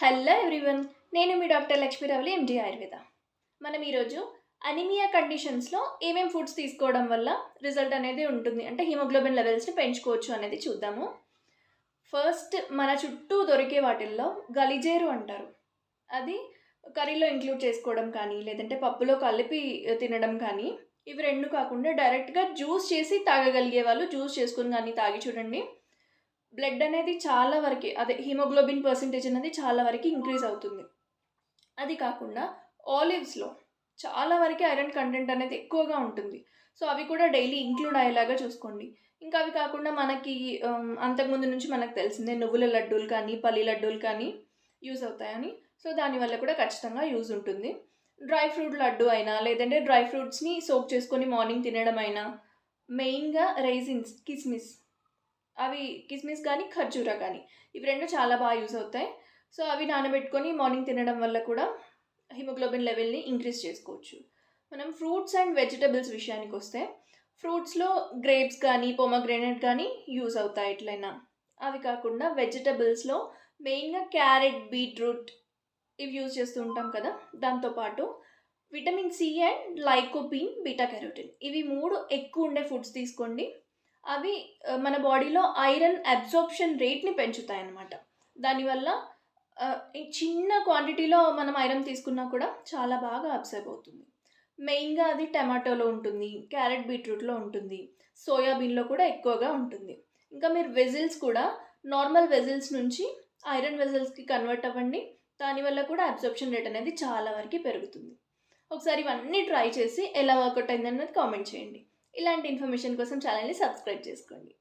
Hello everyone నేను మీ doctor లక్ష్మీరావులి ఎండి ఆయుర్వేద. మనం ఈరోజు అనిమియా కండిషన్స్లో ఏమేమి ఫుడ్స్ తీసుకోవడం వల్ల రిజల్ట్ అనేది ఉంటుంది. అంటే హిమోగ్లోబిన్ లెవెల్స్ని పెంచుకోవచ్చు అనేది చూద్దాము. ఫస్ట్ మన చుట్టూ దొరికే వాటిల్లో గలిజేరు అంటారు. అది కర్రీలో ఇంక్లూడ్ చేసుకోవడం కానీ లేదంటే పప్పులో కలిపి తినడం కానీ ఇవి రెండు కాకుండా డైరెక్ట్గా జ్యూస్ చేసి తాగగలిగే వాళ్ళు జ్యూస్ చేసుకుని కానీ తాగి చూడండి. బ్లడ్ అనేది చాలా వరకు అదే హిమోగ్లోబిన్ పర్సంటేజ్ అనేది చాలా వరకు ఇంక్రీజ్ అవుతుంది. అది కాకుండా ఆలివ్స్లో చాలా వరకు ఐరన్ కంటెంట్ అనేది ఎక్కువగా ఉంటుంది. సో అవి కూడా డైలీ ఇంక్లూడ్ అయ్యేలాగా చూసుకోండి. ఇంకా అవి కాకుండా మనకి అంతకుముందు నుంచి మనకు తెలిసిందే నువ్వుల లడ్డూలు కానీ పల్లి లడ్డూలు కానీ యూజ్ అవుతాయని. సో దానివల్ల కూడా ఖచ్చితంగా యూజ్ ఉంటుంది. డ్రై ఫ్రూట్ లడ్డు అయినా లేదంటే డ్రై ఫ్రూట్స్ని సోక్ చేసుకొని మార్నింగ్ తినడం అయినా మెయిన్గా రైజిన్స్ కిస్మిస్ అవి కిస్మిస్ కానీ ఖర్జూరా కానీ ఇవి రెండు చాలా బాగా యూజ్ అవుతాయి. సో అవి నానబెట్టుకొని మార్నింగ్ తినడం వల్ల కూడా హిమోగ్లోబిన్ లెవెల్ని ఇంక్రీజ్ చేసుకోవచ్చు. మనం ఫ్రూట్స్ అండ్ వెజిటబుల్స్ విషయానికి వస్తే ఫ్రూట్స్లో గ్రేప్స్ కానీ పొమగ్రెనేట్ కానీ యూజ్ అవుతాయి ఎట్లయినా. అవి కాకుండా వెజిటబుల్స్లో మెయిన్గా క్యారెట్ బీట్రూట్ ఇవి యూజ్ చేస్తూ ఉంటాం కదా! దాంతోపాటు vitamin C and lycopene beta carotene ఇవి మూడు ఎక్కువ ఉండే ఫుడ్స్ తీసుకోండి. అవి మన బాడీలో ఐరన్ అబ్జార్ప్షన్ రేట్ని పెంచుతాయి అన్నమాట దానివల్ల ఈ చిన్న క్వాంటిటీలో మనం ఐరన్ తీసుకున్నా కూడా చాలా బాగా అబ్జర్వ్ అవుతుంది. మెయిన్గా అది టమాటోలో ఉంటుంది క్యారెట్ బీట్రూట్లో ఉంటుంది సోయాబీన్లో కూడా ఎక్కువగా ఉంటుంది. ఇంకా మీరు వెజిల్స్ కూడా నార్మల్ వెజిల్స్ నుంచి ఐరన్ వెజిల్స్కి కన్వర్ట్ అవ్వండి దానివల్ల కూడా అబ్జర్ప్షన్ రేట్ అనేది చాలా వరకు పెరుగుతుంది. ఒకసారి ఇవన్నీ ట్రై చేసి ఎలా వర్కౌట్ అయింది అనేది కామెంట్ చేయండి. ఇలాంటి ఇన్ఫర్మేషన్ కోసం ఛానల్ని సబ్స్క్రైబ్ చేసుకోండి.